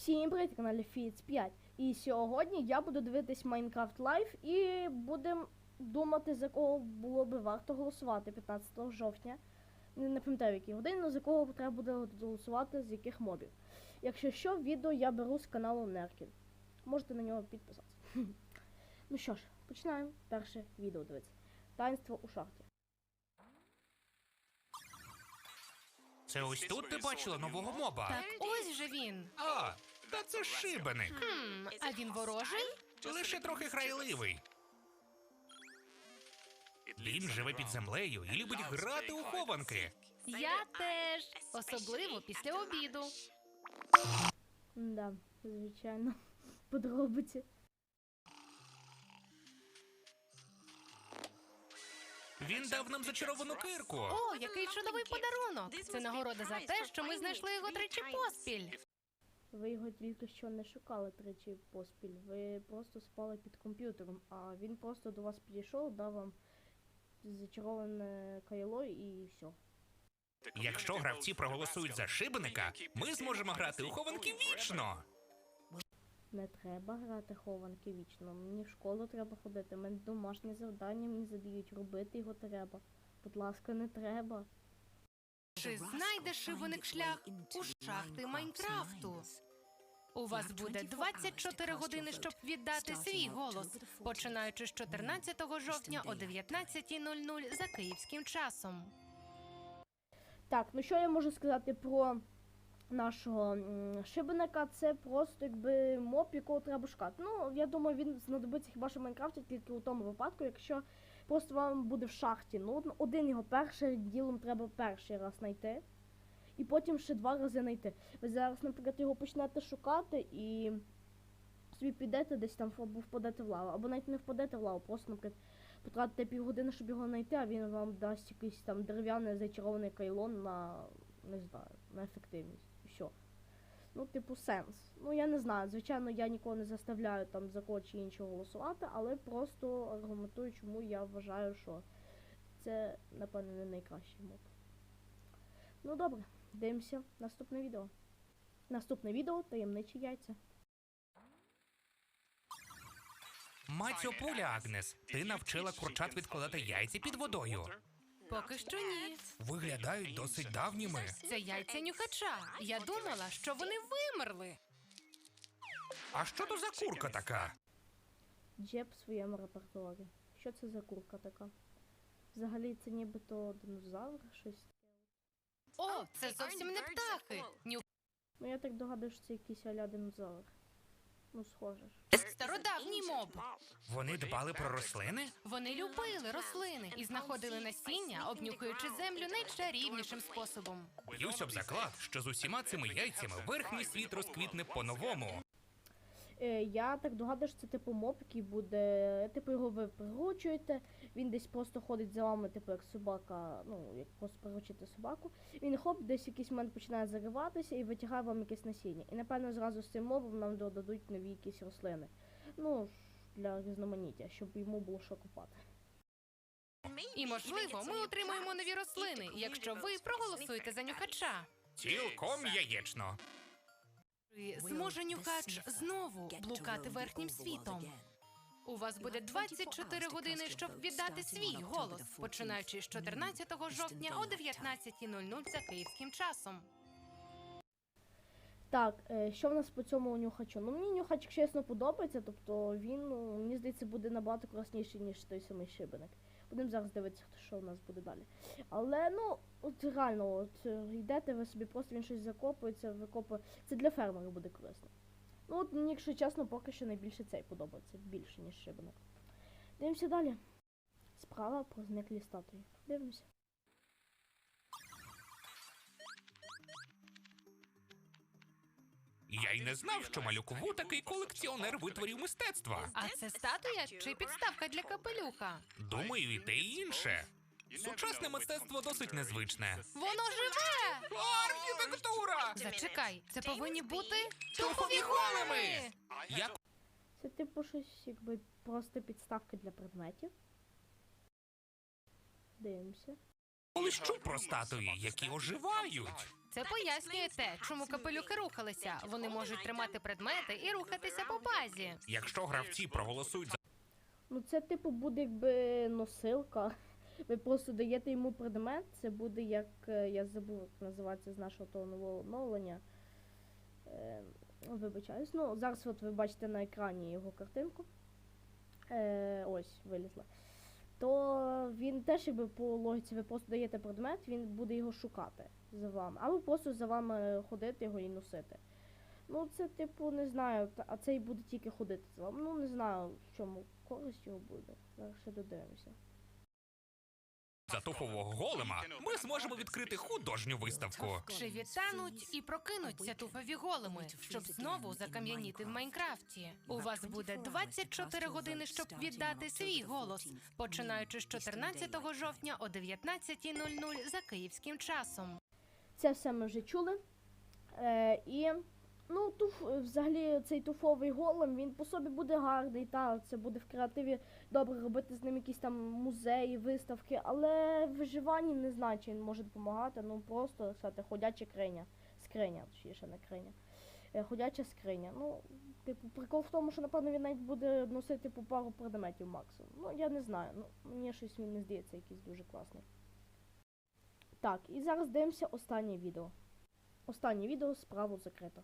Всім привіт, каналі Фіц 5. І сьогодні я буду дивитись Minecraft Live і будемо думати, за кого було би варто голосувати 15 жовтня. Не, не пам'ятаю, якій але за кого треба буде голосувати, з яких мобів. Якщо що, відео я беру з каналу Неркін. Можете на нього підписатися. ну що ж, починаємо перше відео дивитися. Таїнство у шахті. Це ось тут ти бачила нового моба. Так ось же він. А, та це шибеник. Хм, а він ворожий? Лише трохи храйливий. Він живе під землею і любить грати у хованки. Я теж. Особливо після обіду. Да, звичайно. Подробиці. Він дав нам зачаровану кирку. О, який чудовий подарунок! Це нагорода за те, що ми знайшли його тричі поспіль. Ви його тільки що не шукали тричі поспіль. Ви просто спали під комп'ютером, а він просто до вас підійшов, дав вам зачароване кайло і все. Якщо гравці проголосують за шибеника, ми зможемо грати у хованки вічно. Не треба грати хованки вічно. Мені в школу треба ходити. Мене домашнє завдання мені задають. Робити його треба. Будь ласка, не треба. Чи знайде шибеник шлях у шахти Майнкрафту? У вас буде 24 години, щоб віддати свій голос, починаючи з 14 жовтня о 19.00 за київським часом. Так, ну що я можу сказати про нашого шибеника? Це просто якби моб, якого треба шукати. Ну, я думаю, він знадобиться хіба що в Майнкрафті тільки у тому випадку, якщо просто вам буде в шахті. Ну, один його перший ділом треба перший раз знайти. І потім ще два рази знайти. Ви зараз, наприклад, його почнете шукати і собі підете десь там або впадете в лаву, або навіть не впадете в лаву, просто, наприклад, потратите півгодини, щоб його знайти, а він вам дасть якийсь там дерев'яний зачарований кайлон на не знаю, на ефективність. Ну, типу, сенс. Ну, я не знаю. Звичайно, я нікого не заставляю там за кого чи іншого голосувати, але просто аргументую, чому я вважаю, що це, напевно, не найкращий мод. Ну добре, дивимося наступне відео. Наступне відео таємничі яйця. Матьо пуля, Агнес, ти навчила курчат відкладати яйця під водою. Поки що ні. Виглядають досить давніми. Це яйця нюхача. Я думала, що вони вимерли. А що то за курка така? Джеб в своєму репертуарі. Що це за курка така? Взагалі це нібито динозавр, щось. О, це зовсім не птахи. Нюх Ну я так догадую, що це якийсь аля динозавр. Ну, схоже ж. стародавній моб. Вони дбали про рослини? Вони любили рослини і знаходили насіння, обнюхуючи землю найчарівнішим способом. Б'юсь об заклад, що з усіма цими яйцями верхній світ розквітне по-новому. Е, я так догадую, що це типу моб, який буде. Типу його ви приручуєте, він десь просто ходить за вами, типу як собака, ну, як просто приручити собаку. Він хоп, десь в якийсь момент починає зариватися і витягає вам якесь насіння. І напевно зразу з цим мобом нам додадуть нові якісь рослини. Ну, для різноманіття, щоб йому було що копати. І можливо, ми отримаємо нові рослини, якщо ви проголосуєте за нюхача. Цілком яєчно. Зможе нюхач знову блукати верхнім світом. У вас буде 24 години, щоб віддати свій голос, починаючи з 14 жовтня о 19.00 за київським часом. Так, е, що в нас по цьому нюхачу? Ну мені нюхач чесно подобається, тобто він, ну, мені здається, буде набагато класніший, ніж той самий шибеник. Будемо зараз дивитися, що у нас буде далі. Але ну, от реально, от е, йдете ви собі, просто він щось закопується, викопує. Це для фермера буде корисно. Ну от якщо чесно, поки що найбільше цей подобається, більше, ніж шибеник. Дивимося далі. Справа про зниклі статуї. Дивимося. Я й не знав, що малюк Ву такий колекціонер витворів мистецтва. А це статуя чи підставка для капелюха? Думаю, і те і інше. Сучасне мистецтво досить незвичне. Воно живе! Архітектура! Зачекай, це повинні бути Тухові големи! Як Це типу щось, якби просто підставки для предметів. Дивимося. Коли що про статуї, які оживають. Це пояснює те, чому капелюки рухалися. Вони можуть тримати предмети і рухатися по базі. Якщо гравці проголосують за Ну, це типу буде якби носилка. Ви просто даєте йому предмет, це буде як. е, Я забув, як називається з нашого того нового оновлення. Е, вибачаюсь. Ну, зараз от ви бачите на екрані його картинку. Е, ось, вилізла. То він теж якби по логіці ви просто даєте предмет, він буде його шукати за вами. Або просто за вами ходити його і носити. Ну, це, типу, не знаю, а цей буде тільки ходити за вами. Ну, не знаю, в чому користь його буде. Зараз ще додивимося. За туфового голема, ми зможемо відкрити художню виставку. Чи відтануть і прокинуться туфові големи, щоб знову закам'яніти в Майнкрафті? У вас буде 24 години, щоб віддати свій голос, починаючи з 14 жовтня о 19.00 за київським часом. Це все ми вже чули. Е, і ну, туф, взагалі цей туфовий голем, він по собі буде гарний, та це буде в креативі добре робити з ним якісь там музеї, виставки, але виживанні не знаю, чи він може допомагати. Ну просто сказати, ходяча криня. Скриня, точніше, не криня. Е, ходяча скриня. Ну, типу, прикол в тому, що напевно він навіть буде носити по пару предметів максимум. Ну, я не знаю. Ну, мені щось він не здається якийсь дуже класний. Так, і зараз дивимося останнє відео. Останнє відео справу закрито.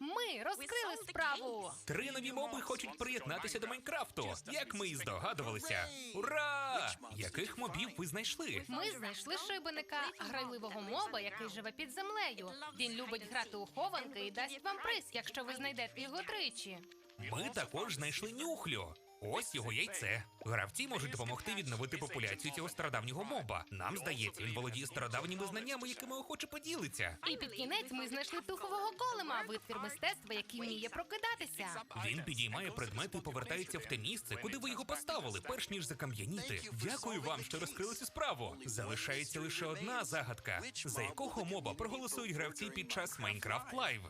Ми розкрили справу. Три нові моби хочуть приєднатися до Майнкрафту, як ми і здогадувалися. Ура! Яких мобів ви знайшли? Ми знайшли шибеника, грайливого моба, який живе під землею. Він любить грати у хованки і дасть вам приз, якщо ви знайдете його тричі. Ми також знайшли нюхлю. Ось його яйце. Гравці можуть допомогти відновити популяцію цього стародавнього моба. Нам здається, він володіє стародавніми знаннями, якими охоче поділиться. І під кінець ми знайшли туфового голема, витвір мистецтва, який вміє прокидатися. Він підіймає предмети і повертається в те місце, куди ви його поставили, перш ніж закам'яніти. Дякую вам, що розкрили цю справу. Залишається лише одна загадка: за якого моба проголосують гравці під час Майнкрафт Лайв.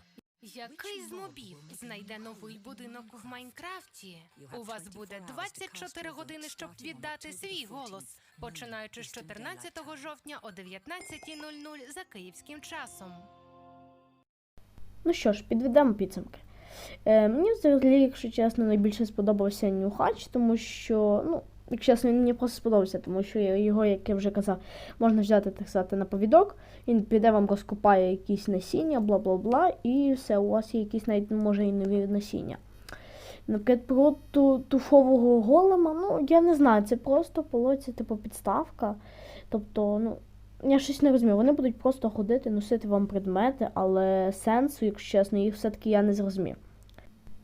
Який з знайде новий будинок в Майнкрафті? У вас буде 24 години, щоб віддати свій голос, починаючи з 14 жовтня о 19.00 за київським часом. Ну що ж, підведемо підсумки. Е, мені взагалі, якщо чесно, найбільше сподобався нюхач, тому що, ну, якщо чесно, він мені просто сподобався, тому що його, як я вже казав, можна взяти, так сказати, на повідок, він піде вам розкопає якісь насіння, бла бла бла, і все, у вас є якісь навіть може і нові насіння. Наприклад, про ту, туфового голема, ну я не знаю, це просто полоці, типу, підставка. Тобто, ну, я щось не розумію. Вони будуть просто ходити, носити вам предмети, але сенсу, якщо чесно, їх все-таки я не зрозумів.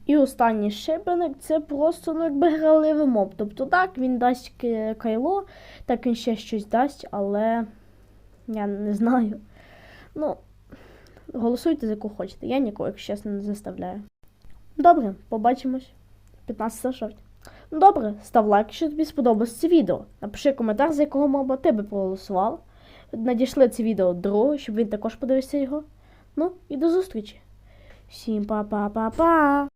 І останній шибеник це просто ну, якби граливий моб. Тобто так, він дасть кайло, так він ще щось дасть, але я не знаю. Ну, голосуйте за кого хочете. Я нікого, якщо чесно, не заставляю. Добре, побачимось 15 жовтня. Добре, став лайк, якщо тобі сподобалось це відео. Напиши коментар, за якого моба ти би проголосував. Надійшли це відео другу, щоб він також подивився його. Ну і до зустрічі. Всім па-па-па-па!